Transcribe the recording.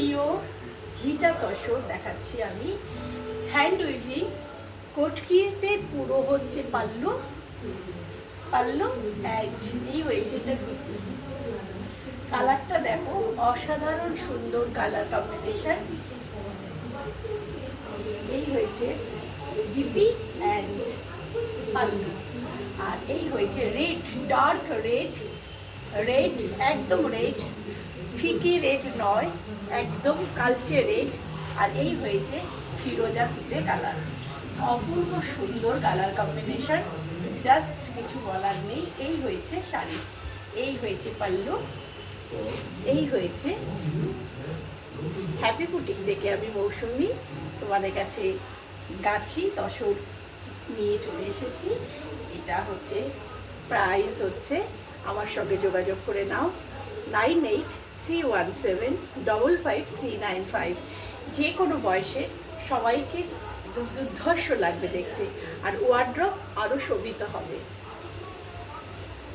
প্রিয় ঘিচা তসর দেখাচ্ছি আমি। হ্যান্ড উইভিং কটকিতে পুরো হচ্ছে পাল্লু। পাল্লু এই হয়েছে কালারটা দেখো, অসাধারণ সুন্দর কালার কম্বিনেশন এই হয়েছে বিপি অ্যান্ড পাল্লু। আর এই হয়েছে রেড ডার্ক রেড রেড একদম রেড ফিকে রেড নয়, একদম কালচে রেড আর এই হয়েছে ফিরোজা তুলে কালার। অপূর্ব সুন্দর কালার কম্বিনেশন জাস্ট কিছু বলার নেই, এই হয়েছে শাড়ি, এই হয়েছে পাল্লু, এই হয়েছে হ্যাপি বুটিক থেকে আমি মৌসুমি, তোমাদের কাছে গাছি, দশর নিয়ে চলে এসেছি। এটা হচ্ছে প্রাইস হচ্ছে, আমার সঙ্গে যোগাযোগ করে নাও nine eight three one seven double five three nine five যে কোনো বয়সে সবাইকে দুর্ধর্ষ লাগবে দেখতে, আর ওয়ার্ড্রপ আরও শোভিত হবে।